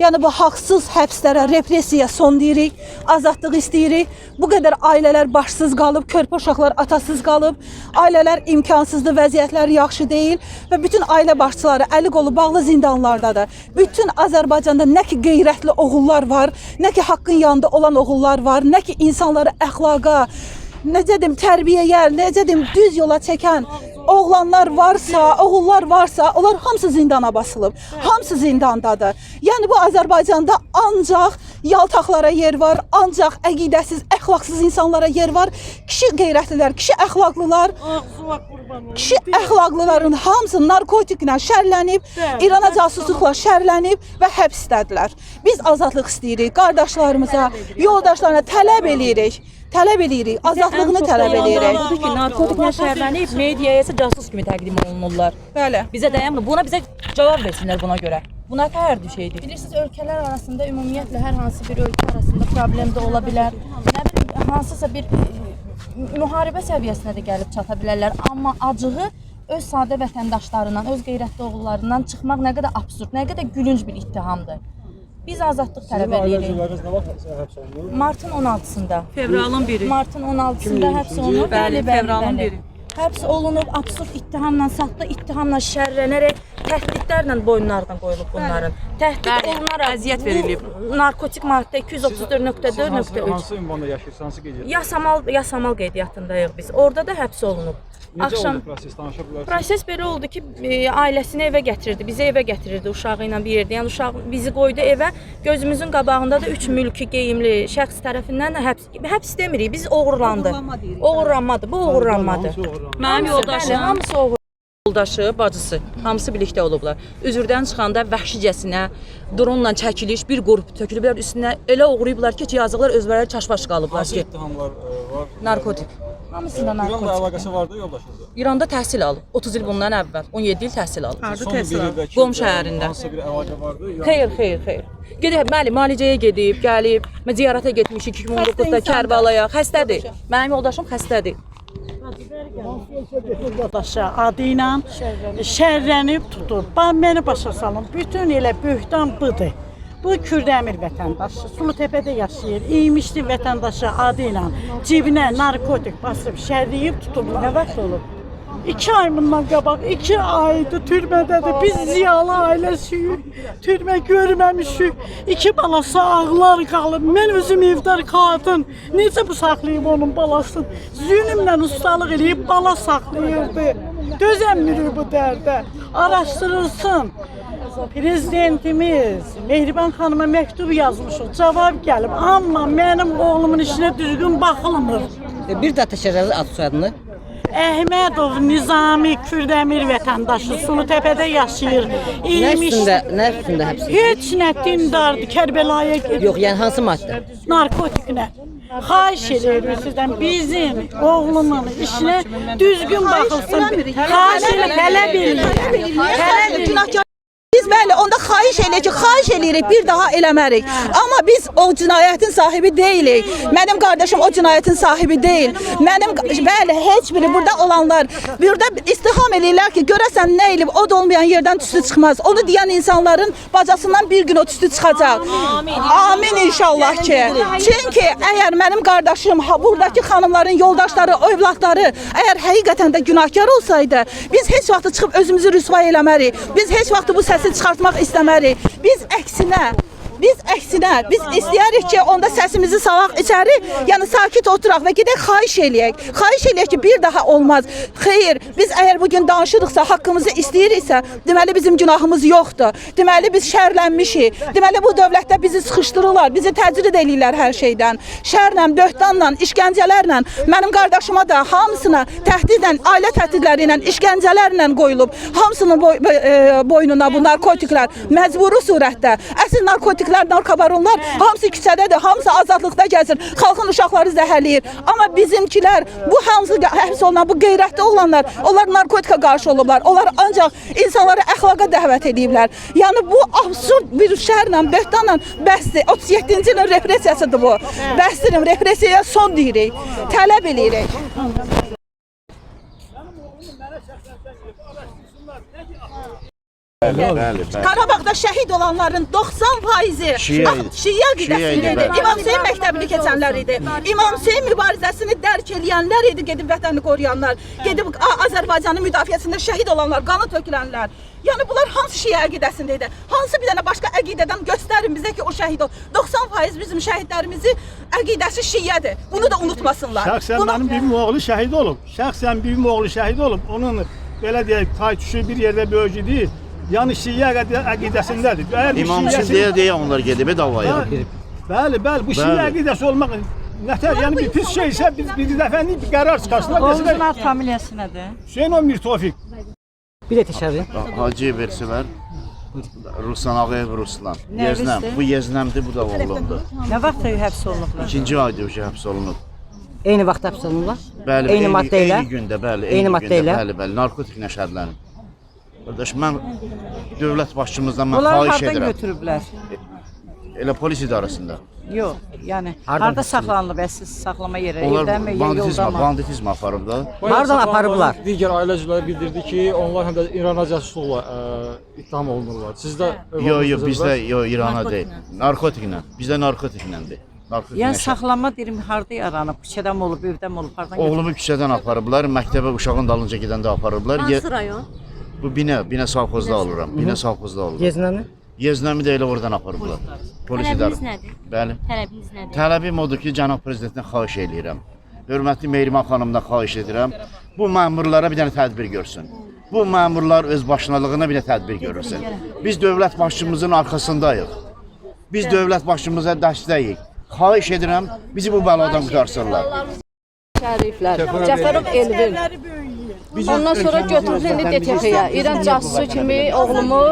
Yəni bu haqsız həbslərə, repressiyaya son deyirik, azadlıq istəyirik. Bu qədər ailələr başsız qalıb, körpə uşaqlar atasız qalıb, ailələr imkansızdır, vəziyyətlər yaxşı deyil və bütün ailə başçıları əli qolu bağlı zindanlardadır. Bütün Azərbaycanda nə ki qeyrətli oğullar var, nə ki haqqın yanında olan oğullar var, nə ki insanları əxlaqa, necə deyim, tərbiyəyə, necə deyim, düz yola çəkən oğlanlar varsa, oğullar varsa, onlar hamısı zindana basılıb. Hamısı zindandadır. Yəni bu Azərbaycanda ancaq yaltaqlara yer var, ancaq əqidəsiz, əxlaqsız insanlara yer var. Kişi qeyrətlilər, kişi əxlaqlılar, kişi əxlaqlıların hamısı narkotiklə şərlənib, İrana casusluqla şərlənib və həbsdədirlər. Biz azadlıq istəyirik, qardaşlarımıza, yoldaşlarına tələb eləyirik. Tələb eləyirik, azadlığını tələb eləyirik. Odur ki, narkotiklə şəhərlənib mediaya isə casus kimi təqdim olunurlar. Bəli. Bizə dayanmır. Buna bizə cavab versinlər buna görə. Buna hər şeydir. Bilirsiniz ölkələr arasında ümumiyyətlə hər hansı bir ölkə arasında problem də ola bilər. Nə bilim hansısa bir e, müharibə səviyyəsinə də gəlib çata bilərlər. Amma acığı öz sadə vətəndaşlarından, öz qeyrətli oğullarından çıxmaq nə qədər absurd, nə qədər gülünc bir ittihamdır. Biz azadlıq tələb edirik. Martın 16-sında. Fevralın biri. Martın 16-sında həbs olunub. Bəli, fevralın biri. Həbs olunub, absurd ittihamla, saxta ittihamla şərlənərək təhdidlərlə boyunlarına qoyulub bunların. Təhdid Bəli, olunaraq əziyyət verilib. Narkotik maddə Hansı, 234.4.3 hansı ünvanda yaşayırsınız, hansı gecə? Yasamal Yasamal qeydiyyatındayıq biz. Orada da həbs olunub. Necə Axşam oldu proses, danışa bilərsiniz? Proses belə oldu ki, e, ailəsini evə gətirirdi, bizi evə gətirirdi uşağı ilə bir yerdə. Yəni uşaq bizi qoydu evə. Gözümüzün qabağında da 3 mülki geyimli şəxs tərəfindən həbs həbs demirik. Biz oğurlandı. Oğurlanma deyirik. Oğurlanmadı. Bu oğurlanmadı. Mənim yoldaşım, hamısı oğur. yoldaşı, bacısı, hamısı birlikdə olublar. Üzürdən çıxanda vəhşicəsinə dronla çəkiliş, bir qrup tökülüblər üstünə elə uğrayıblar ki, yazıqlar özləri çaşbaş qalıblar ki, ittihamlar e, var? narkotik. Hamısı da İranla narkotik. əlaqəsi vardı yoldaşınızla? İranda təhsil alıb. 30 il bundan əvvəl, 17 il təhsil alıb. Son bir ildəki Qom də şəhərində. Hansısa bir əlaqə vardı? Xeyr, xeyr, xeyr. Gedib, bəli, müalicəyə gedib, gəlib, mən ziyarətə getmişik 2019-da Kərbalaya. Xəstədir. Mənim yoldaşım xəstədir. Yoldaşı adı ilə şərlənib tutub. Bax məni başa salın. Bütün elə böhtan budur. Bu Kürdəmir vətəndaşı, Sulutəpədə yaşayır. İymişli vətəndaşı adı ilə cibinə narkotik basıb şərləyib tutub. Nə vaxt olub? İki ay bundan qabaq, iki aydır türmədədir. Biz ziyalı ailəsiyik. Türmə görməmişik. İki balası ağlar qalıb. Mən özüm evdar qadın. Necə bu saxlayıb onun balasını? Zülmlə ustalıq eləyib bala saxlayırdı. Dözəmirik bu dərdə. Araşdırılsın. Prezidentimiz Mehriban xanıma məktub yazmışıq. Cavab gəlib. Amma mənim oğlumun işinə düzgün baxılmır. Bir daha təşəkkür ad soyadını. Əhmədov Nizami Kürdəmir vətəndaşı Sulutəpədə yaşayır. Nə İymiş üstündə, nə üstündə həbs? heç nə dindardı Kərbəlaya gedib Yox, yəni hansı maddə? narkotiklə. Xahiş edirik sizdən bizim oğlumun işinə düzgün baxılsın. Xahiş edirik, tələb edirik. Tələb edirik. Biz bəli onda xahiş eləyirik eləyirik bir daha eləmərik. Amma biz o cinayətin sahibi deyilik. Mənim qardaşım o cinayətin sahibi deyil. Mənim bəli heç biri burada olanlar burada istiham eləyirlər ki, görəsən nə elib od olmayan yerdən tüstü çıxmaz. Onu deyən insanların bacasından bir gün o tüstü çıxacaq. Amin inşallah ki. Çünki əgər mənim qardaşım, buradakı xanımların yoldaşları, övladları əgər həqiqətən də günahkar olsaydı, biz heç vaxt çıxıb özümüzü rüsvay eləmərik. Biz heç vaxt bu səsi çıxartmaq istəmərik. Biz əksinə Biz əksinə, biz istəyirik ki, onda səsimizi salaq içəri, yəni sakit oturaq və gedək xahiş eləyək. Xahiş eləyək ki, bir daha olmaz. Xeyr, biz əgər bu gün danışırıqsa, haqqımızı istəyiriksə, deməli bizim günahımız yoxdur. Deməli biz şərlənmişik. Deməli bu dövlətdə bizi sıxışdırırlar, bizi təcrid eləyirlər hər şeydən. Şərlə, böhtanla, işgəncələrlə, mənim qardaşıma da hamısına təhdidlə, ailə təhdidləri ilə, işgəncələrlə qoyulub. Hamısının boy, e, boynuna bu narkotiklər məcburi surətdə. Əsl narkotiklər, narkobaronlar hamısı küçədədir, hamısı azadlıqda gəzir. Xalqın uşaqları zəhərləyir. Amma bizimkilər bu hamısı həbs olunan bu qeyrətli olanlar, onlar narkotika qarşı olublar. Onlar ancaq insanları əxlaqa dəvət ediblər. Yəni bu absurd bir şərlə, böhtanla bəsdir. 37-ci ilin repressiyasıdır bu. Bəsdirim, repressiyaya son deyirik. Tələb eləyirik. Bəli, bəli, bəli. Qarabağda şəhid olanların 90 faizi idi. Şiə qidəsində idi. İmam Hüseyn məktəbini keçənlər idi. İmam Hüseyn mübarizəsini dərk eləyənlər idi, gedib vətəni qoruyanlar, gedib Azərbaycanın müdafiəsində şəhid olanlar, qanı tökülənlər. Yəni bunlar hansı şiə əqidəsində idi? Hansı bir dənə başqa əqidədən göstərin bizə ki, o şəhid ol. 90% bizim şəhidlərimizin əqidəsi şiədir. Bunu da unutmasınlar. Şəxsən Bunu- mənim bibim oğlu şəhid olub. Şəxsən bibim oğlu şəhid olub. Onun belə deyək, tay tuşu bir yerdə böyücü deyil. Yəni şiə əqidə- əqidəsindədir. Əgər bu İmam şiəsi- üçün deyə deyə onlar gedib davaya. Bəli, Bəli, bu şiə Bəli. əqidəsi olmaq nətər, yəni bir pis şeysə biz bir dəfə bir qərar çıxarsınlar. Desinlər, ad familiyası nədir? Hüseyn Ömür Tofiq. Bir də təşərrüf. Hacı versilər. Ruslan Ağayev Ruslan. Yeznəm. Bu Yeznəmdir, bu da oğlumdur. Nə vaxt həbs olunublar? İkinci ayda ki həbs olunub. Eyni vaxt həbs olunurlar. Bəli, Eyni maddə ilə? Eyni gündə, bəli, Eyni eyni, maddə ilə? bəli, bəli, narkotiklə şəhərlənib. Qardaş, mən dövlət başçımızdan mən Onlar xahiş hardan edirəm. götürüblər? Elə polis idarəsində. Yox, yəni Hardan harda götürüblər? saxlanılıb əsiz saxlama yeri? Onlar Evdənmi, ya banditizm, yoldamı? banditizm aparıb da. Hardan aparıblar? Digər ailə üzvləri bildirdi ki, onlar həm də İrana casusluqla ə, ittiham olunurlar. Sizdə Yo, yo, bizdə yo İrana deyil. Narkotiklə. Bizdə narkotiklədir. Narkotiklə. Yəni saxlama deyirəm harda yaranıb? Küçədən mi olub, evdən mi olub, hardan götürüblər? Oğlumu küçədən aparıblar, məktəbə uşağın dalınca gedəndə aparıblar. Ye- rayon? Bu binə, binə savxozda alıram. Binə savxozda alıram. Yeznəni? Yeznəmi də elə oradan aparıblar. Polis idarə. nədir? Bəli. Tələbiniz nədir? Tələbim odur ki, cənab prezidentdən xahiş eləyirəm. Hörmətli Mehriban xanımdan xahiş edirəm. Bu məmurlara bir dənə tədbir görsün. Bu məmurlar öz başınalığına bir də tədbir görürsün. Biz dövlət başçımızın arxasındayıq. Biz dövlət başçımıza dəstəyik. Xahiş edirəm, bizi bu bəladan qutarsınlar. Şəriflər, Cəfərov Elvin. Ondan sonra götürüldü indi DTX-yə. İran casusu kimi oğlumu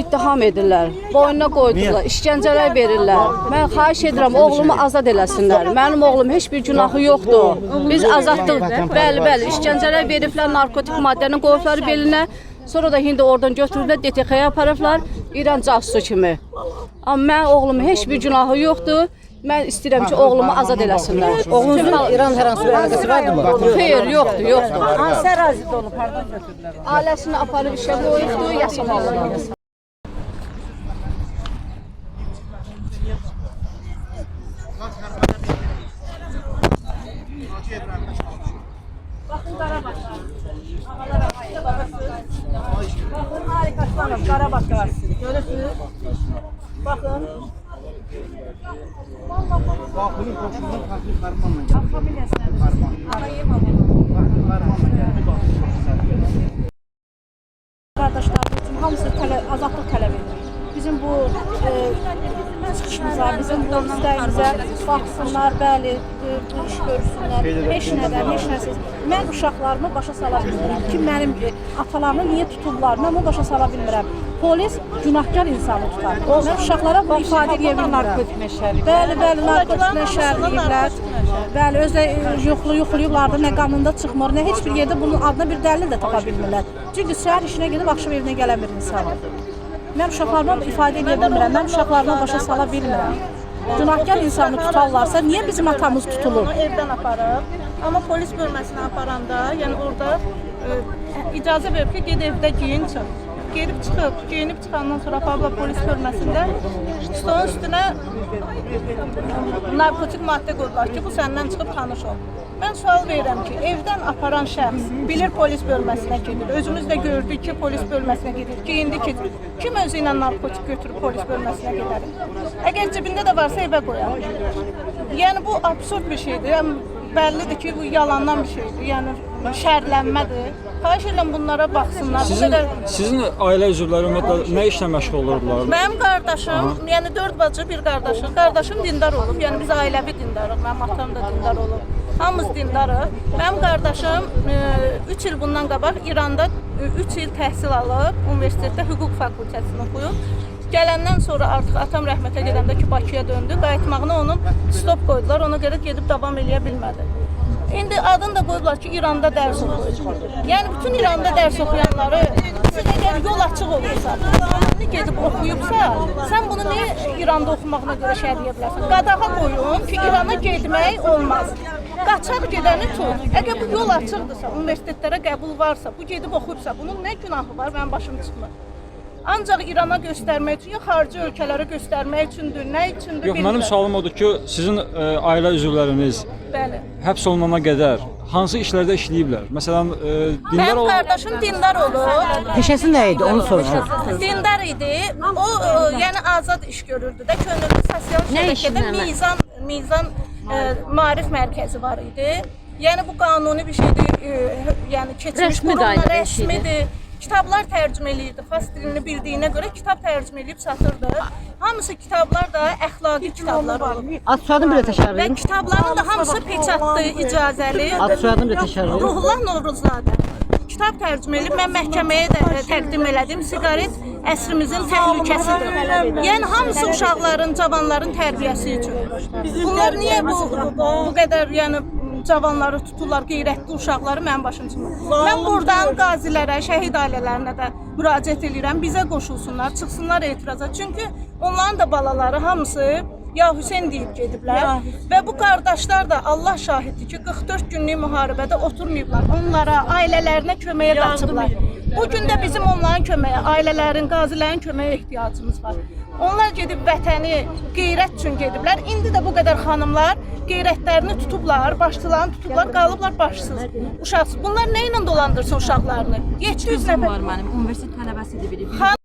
ittiham edirlər. Boynuna qoydular, işgəncələr verirlər. Mən xahiş edirəm oğlumu azad eləsinlər. Mənim oğlum heç bir günahı yoxdur. Biz azadlıq, bəli, bəli, işgəncələr veriblər, narkotik maddəni qoyublar belinə. Sonra da indi oradan götürüblər DTX-yə aparıblar İran casusu kimi. Amma mən oğlumun heç bir günahı yoxdur. Mən istəyirəm ki, oğlumu azad eləsinlər. Oğlunuzun İran hər hansı bir əlaqəsi vardı mı? Xeyr, yoxdur, yoxdur. Hansı ərazidə olub, hardan götürüblər? Ailəsini aparıb işə qoyubdu, yasamalıdır. Baxın, harikasınız, Qarabağ qalasını. Görürsünüz? Bax bunun qoşundan fərqli karmanla gəlir. Axa biləsən. Karman. Arayıb alalım. Fərqli karmanla gəlir. Bax. Qardaşlarım üçün hamısı tələ, azadlıq tələb edir. Bizim bu e, çıxışımıza, bizim bu istəyimizə baxsınlar, bəli, e, bu iş görsünlər. Heç nədən, heç nəsiz. Mən uşaqlarımı başa sala bilmirəm ki, mənim e, atalarını niyə tutublar, mən bunu başa sala bilmirəm. Polis günahkar insanı tutar. Mən uşaqlara bu ifadə edə bilmirəm. Narkotik. Bəli, bəli, narkotiklə şəhərləyiblər. Bəli, özü də yoxlu yoxlayıblar da, nə qanunda çıxmır, nə heç bir yerdə bunun adına bir dəlil də tapa bilmirlər. Çünki səhər işinə gedib axşam evinə gələn bir insan. Mən uşaqlarıma ifadə edə bilmirəm, mən uşaqlarıma başa sala bilmirəm. Günahkar insanı tutarlarsa niyə bizim atamız tutulur? evdən aparıb. Amma polis bölməsinə aparanda, yəni orada e, icazə verib ki, get evdə geyin çıx. Gedib çıxıb, geyinib çıxandan sonra aparıblar polis bölməsində stolun üstünə narkotik maddə qoydular ki, bu səndən çıxıb tanış ol. Mən sual verirəm ki, evdən aparan şəxs bilir polis bölməsinə gedir. Özümüz də gördük ki, polis bölməsinə gedir. Geyindi ki, kim özü narkotik götürüb polis bölməsinə gedər? Əgər cibində də varsa evə qoyar. Yəni bu absurd bir şeydir. Yəni bəllidir ki, bu yalandan bir şeydir. Yəni şərlənmədir. Xahiş edirəm bunlara baxsınlar. Sizin sizin ailə üzvləri ümumiyyətlə nə işlə məşğul olurdular? Mənim qardaşım, yəni 4 bacı, bir qardaşım. Qardaşım dindar olub. Yəni biz ailəvi dindarıq. Mənim atam da dindar olub. Hamımız dindarıq. Mənim qardaşım 3 il bundan qabaq İranda 3 il təhsil alıb, universitetdə hüquq fakültəsini oxuyub. Gələndən sonra artıq atam rəhmətə gedəndə ki, Bakıya döndü. Qayıtmağına onun stop qoydular. Ona görə gedib davam eləyə bilmədi. İndi adını da qoyublar ki, İranda dərs oxuyur. Yəni bütün İranda dərs oxuyanları Sizə əgər yol açıq olursa, qanunu gedib oxuyubsa, sən bunu niyə İranda oxumağına görə şərh edə bilərsən? Qadağa qoyun ki, İrana getmək olmaz. Qaçaq gedəni tut. Əgər bu yol açıqdırsa, universitetlərə qəbul varsa, bu gedib oxuyubsa, bunun nə günahı var? Mənim başım çıxmır. Ancaq İrana göstərmək üçün, ya xarici ölkələrə göstərmək üçündür, nə üçündür Yox, bilmirəm. mənim sualım odur ki, sizin ə, ailə üzvləriniz Bəli. həbs olunana qədər hansı işlərdə işləyiblər? Məsələn, ə, dindar Mənim ol qardaşım dindar olub. Peşəsi nə idi? Onu soruşuram. Dindar idi. O e, yəni azad iş görürdü də könüllü sosial şəbəkədə Mizan Mizan e, maarif mərkəzi var idi. Yəni bu qanuni bir şeydir. E, yəni keçmiş Rəsmi qurumlar idi. rəsmidir. Kitablar tərcümə eləyirdi. Fars dilini bildiyinə görə kitab tərcümə eləyib satırdı. Hamısı kitablar da əxlaqi kitablar olub. Ad soyadını də təkrar Və edin. kitabların da hamısı peçatlı, icazəli. Ad soyadını də təkrar edin. Ruhullah Novruzzadə. Kitab tərcümə edib mən məhkəməyə də təqdim elədim. Siqaret əsrimizin təhlükəsidir. Yəni hamısı uşaqların, cavanların tərbiyəsi üçün. Bunlar niyə bu bu qədər yəni cavanları tuturlar, qeyrətli uşaqları mənim başım çıxmır. Mən burdan qazilərə, şəhid ailələrinə də müraciət edirəm, bizə qoşulsunlar, çıxsınlar etiraza. Çünki onların da balaları hamısı ya Hüseyn deyib gediblər və bu qardaşlar da Allah şahiddir ki, 44 günlük müharibədə oturmayıblar. Onlara, ailələrinə köməyə qaçıblar. Bu gün də bizim onların köməyə, ailələrin, qazilərin köməyə ehtiyacımız var. Onlar gedib vətəni qeyrət üçün gediblər. İndi də bu qədər xanımlar qeyrətlərini tutublar, başçılarını tutublar, qalıblar başsız, uşaqsız. Bunlar nə ilə dolandırsın uşaqlarını? 700 Qızım nəfər var mənim, universitet tələbəsidir biri. Xan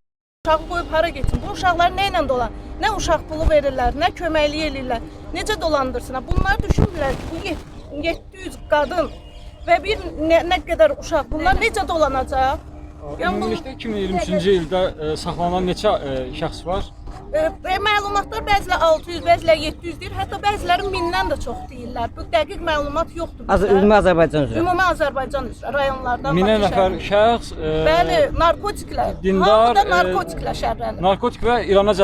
uşağı qoyub hara getsin? Bu uşaqlar nə ilə dolan? Nə uşaq pulu verirlər, nə köməklik eləyirlər. Necə dolandırsınlar? Bunlar düşünmürlər ki, bu yet- 700 qadın və bir nə, nə qədər uşaq bunlar necə dolanacaq? Yəni bu Ümumilikdə 2023-cü ildə ə, saxlanılan neçə ə, şəxs var? E, e, məlumatlar bəzilə 600, bəzilə 700 deyir, hətta bəziləri 1000-dən də çox deyirlər. Bu dəqiq məlumat yoxdur. Az ümumi Azərbaycan üzrə. Ümumi Azərbaycan üzrə rayonlardan. Minə nəfər şəxs ə, Bəli, narkotiklər. dindar, Hamı da e, narkotiklə şərlənir. narkotik və İrana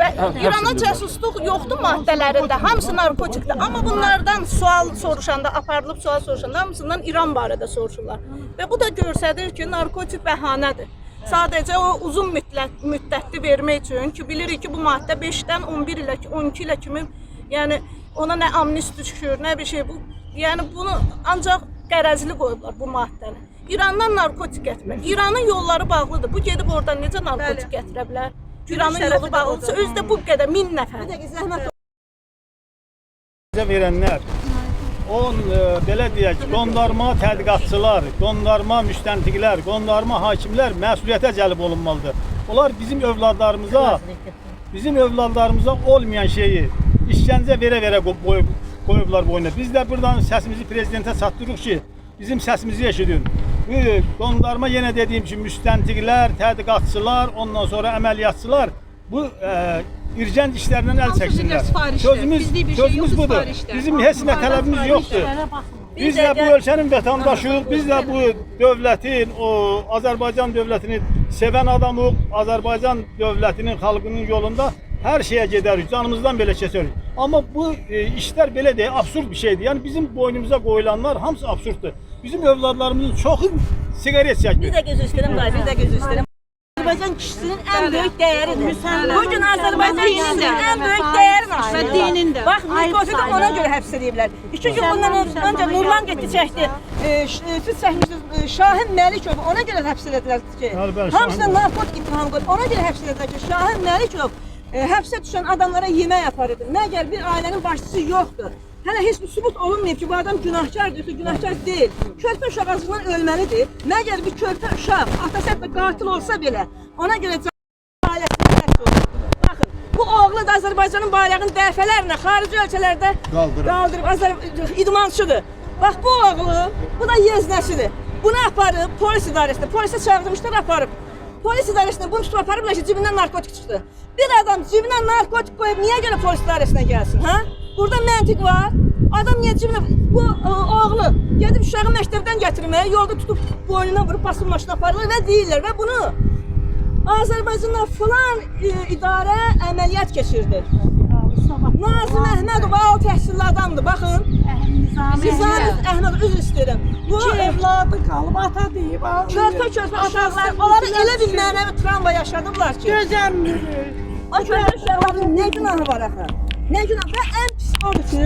hə- həbs İrana casusluq yoxdur maddələrində. Hamısı narkotikdir. Amma bunlardan sual soruşanda, aparılıb sual soruşanda hamısından İran barədə soruşurlar. Və bu da göstərir ki, narkotik bəhanədir. Sadəcə o uzun müddət müddətli vermək üçün ki, bilirik ki, bu maddə 5-dən 11 ilə 12 ilə kimi, yəni ona nə amnisti düşür, nə bir şey bu. Yəni bunu ancaq qərəzli qoyublar bu maddəni. İrandan narkotik gətirmək. İranın yolları bağlıdır. Bu gedib oradan necə narkotik gətirə bilər? İranın yolu bağlıdırsa özü də bu qədər 1000 nəfər. Bizə verənlər o e, belə deyək, qondarma tədqiqatçılar, qondarma müstəntiqlər, qondarma hakimlər məsuliyyətə cəlb olunmalıdır. Onlar bizim övladlarımıza bizim övladlarımıza olmayan şeyi işgəncə verə-verə qo- qoyub qoyublar boynuna. Biz də buradan səsimizi prezidentə çatdırırıq ki, bizim səsimizi eşidin. Qondarma yenə dediyim kimi müstəntiqlər, tədqiqatçılar, ondan sonra əməliyyatçılar bu e, irgənc işlərindən əl çəksinlər. Sözümüz, sözümüz budur. Bizim heç nə tələbimiz yoxdur. Biz də bu ölkənin vətəndaşıyıq. Biz də bu dövlətin, o Azərbaycan dövlətini sevən adamıq. Azərbaycan dövlətinin, xalqının yolunda hər şeyə gedərik. Canımızdan belə keçərik. Amma bu e, işlər belə deyil, absurd bir şeydir. Yəni bizim boynumuza qoyulanlar hamısı absurddur. Bizim övladlarımızın çoxu siqaret çəkmir. Bir də göz üstürüm, bir də göz üstürüm. Azərbaycan kişisinin ən böyük dəyəridir. Bu gün Azərbaycan kişisinin ən böyük dəyəri var. Və dinində. Bax, Nikosida ona görə həbs ediblər. İki gün bundan ön- öncə Nurlan getdi çəkdi. E, ş- e, Siz çəkmişsiniz e, Şahin Məlikov ona görə həbs edildilər ki. Hamısına narkotik ittiham qoydu. Ona görə həbs edildilər ki, Şahin Məlikov e, həbsə düşən adamlara yemək aparırdı. Məgər bir ailənin başçısı yoxdur. Hələ heç bir sübut olunmayıb ki, bu adam günahkardır, yoxsa günahkar deyil. Körpə uşaq azından ölməlidir. Məgər bir körpə uşaq atası hətta qatil olsa belə, ona görə. Baxın, bu oğlu da Azərbaycanın bayrağını dəfələrlə xarici ölkələrdə Qaldırıb. qaldırıb Azər idmançıdır. Bax bu oğlu, bu da yeznəsidir. Bunu aparıb polis idarəsinə, polisə çağırmışlar, aparıb. Polis idarəsinə bunu tutub aparıblar ki, cibindən narkotik çıxdı. Bir adam cibinə narkotik qoyub niyə görə polis idarəsinə gəlsin, hə? Burada məntiq var. Adam niyə cibinə bu ə, oğlu gedib uşağı məktəbdən gətirməyə yolda tutub boynuna vurub basın maşına aparırlar və deyirlər və bunu Azərbaycanda filan e, idarə əməliyyat keçirdi. Nazım Əhmədov ali təhsilli adamdır. Baxın. Nizami Əhmədov üzr istəyirəm. Bu evladı qalıb ata deyib. körpə körpə uşaqlar, onları elə bir mənəvi travma yaşadıblar ki, Gözəmdir. o körpə uşaqların nə günahı var axı? Nə günah? Və ən pis odur ki,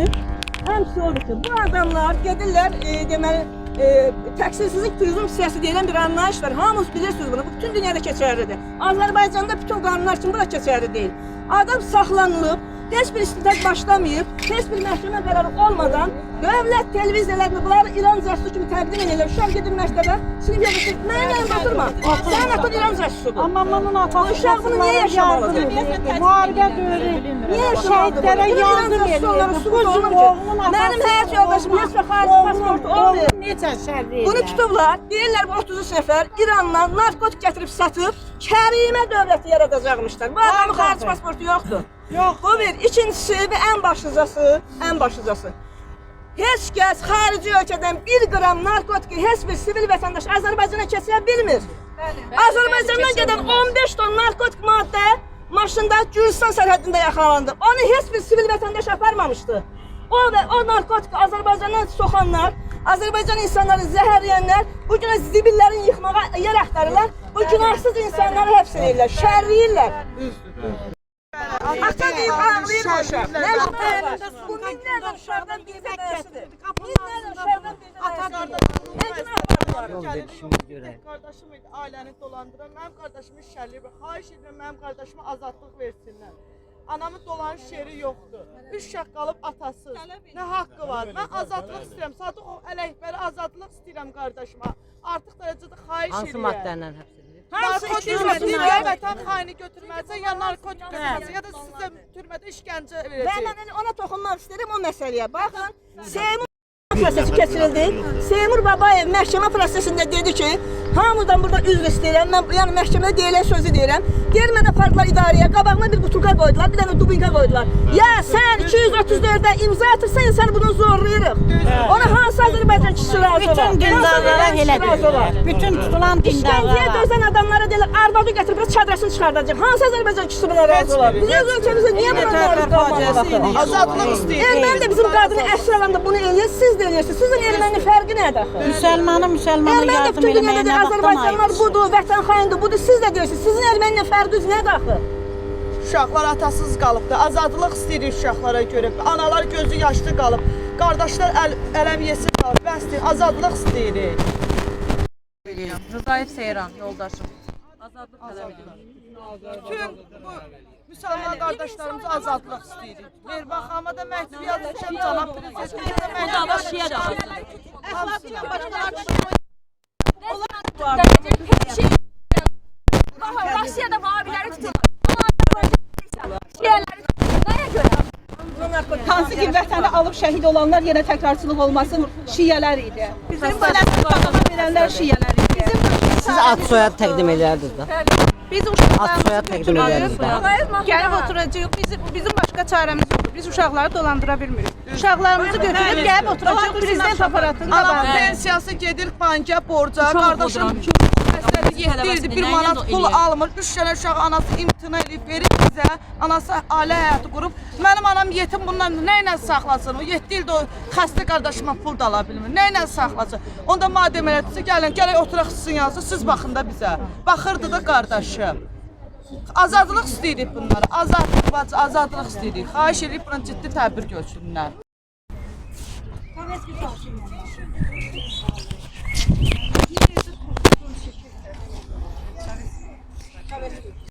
ən pis odur ki, bu adamlar gedirlər, e, deməli, e, təqsirsizlik prezumpsiyası deyilən bir anlayış var. Hamınız bilirsiniz bunu. Bu bütün dünyada keçərlidir. Azərbaycanda bütün qanunlar üçün bura keçərli deyil. Adam saxlanılıb, istintaq başlamayıb, heç bir məhkəmə qərarı olmadan dövlət televiziyalarında bunları İran cəsusu kimi təqdim edirlər. Uşaq gedir məktəbə, sinif yoldaşı, mənim yanımda oturma. Sən atın İran cəsusudur. Amma bunun atası uşaq bunu niyə yaşamalı? Müharibə dövrü. Niyə Şəhidlərə yardım edir. Bu oğlunun atası. Mənim həyat yoldaşım heç bir xarici pasportu olmayıb. Necə şərri Bunu tutublar, deyirlər bu 33 nəfər İrandan narkotik gətirib satıb kərimə dövləti yaradacaqmışlar. Bu adamın xarici pasportu yoxdur. Yox. Bu bir. İkincisi və ən başlıcası, ən başlıcası. Heç kəs xarici ölkədən 1 qram narkotik heç bir sivil vətəndaş Azərbaycana keçirə bilmir. Azərbaycandan gedən 15 ton narkotik maddə maşında Gürcistan sərhədində yaxalandı. Onu heç bir sivil vətəndaş aparmamışdı. O və o narkotik Azərbaycandan soxanlar, Azərbaycan insanları zəhərləyənlər bu günə zibillərin yıxmağa yer axtarırlar. Bu günahsız insanları həbs edirlər, şərləyirlər. Ağlayır bu uşaq. Nə uşaq? Bu bir dənəsidir. Minlərlə uşaqdan bir dənəsidir. Nə günah var? Qardaşım idi ailəni dolandıran. Mənim qardaşımı şərliyib. Xahiş edirəm mənim qardaşıma azadlıq versinlər. Anamın dolanış yeri yoxdur. Üç uşaq qalıb atasız. Nə haqqı var? Mən azadlıq istəyirəm. Sadıqov Ələkbəri azadlıq istəyirəm qardaşıma. Artıq dərəcədə xahiş edirəm. Hansı maddələ həbs edilir? Narkotik götürməsə, vətən xaini götürməsə, ya. narkotik götürməsə, ya da sizə türmədə işgəncə Və verəcək. mən ona toxunmaq istəyirəm o məsələyə. Baxın, Seymur prosesi keçirildi. Seymur Babayev məhkəmə prosesində dedi ki, hamıdan burada üzr istəyirəm. Mən yəni məhkəmədə deyilən sözü deyirəm. Deyir mənə apardılar idarəyə, qabağıma bir butulka qoydular, bir dənə dubinka qoydular. Ya sən 234-də imza atırsan, sən bunu zorlayırıq. Ona hansı Azərbaycan kişisi razı olar? Bütün dindarlara Hansı elə kişi razı olar? deyirlər. Bütün tutulan İşkəncəyə dindarlara. dözən adamlara deyirlər, arvadı gətirib burada çadrasını çıxardacaq. Hansı Azərbaycan kişisi buna razı olar? Bizim öz ölkəmizdə niyə buna maruz qalmalı? Azadlıq istəyir. Erməni də bizim qadını əsir alanda bunu eləyir, siz də eləyirsiniz. Sizin erməni fərqi nədir axı? Müsəlmanı müsəlmana yardım eləməyə dünyada nə vaxtdan Azərbaycanlar ayıb? budur, vətən xainidir, budur. Siz də deyirsiniz. Sizin erməni fərqiniz nədir axı? Uşaqlar atasız qalıbdı. Azadlıq istəyirik uşaqlara görə. Analar gözü yaşlı qalıb. Qardaşlar əl, ələm yesin qalıb. Bəsdir. Azadlıq istəyirik. Rızayev Seyran yoldaşım. Azadlıq tələb edirəm. Bütün bu müsəlman qardaşlarımıza azadlıq istəyirik. Mervan xanıma da məktub yazmışam cənab prezidentimizə də Bu də tutuyorlar. Hansı ki vətəni alıb şəhid olanlar yenə təkrarçılıq olmasın şiyələr idi. Bizim Fələstin verənlər şiyələr idi. Siz ad soyad təqdim edərdiniz da. Biz soyad təqdim edərdiniz da. Gəlib oturacağıq. Bizim bizim başqa çarəmiz yoxdur. Biz uşaqları dolandıra bilmirik. Uşaqlarımızı götürüb gəlib oturacağıq prezident aparatının Anamın pensiyası gedir banka borca, qardaşım qoduram. xəstəlik Tələbəsi yetdi nə bir manat pul almır. Üç dənə uşaq anası imtina edib verir bizə. Anası ailə həyatı qurub. Mənim anam yetim bundan nə ilə saxlasın? O 7 ildir o xəstə qardaşıma pul da ala bilmir. Nə ilə saxlasın? Onda madəm elədirsə gəlin, gələk oturaq sizin yanınızda, siz baxın da bizə. Baxırdı da qardaşım. Azadlıq istəyirik bunlara. Azadlıq, bacı, azadlıq istəyirik. Xahiş edirik buna ciddi tədbir görsünlər. Evet.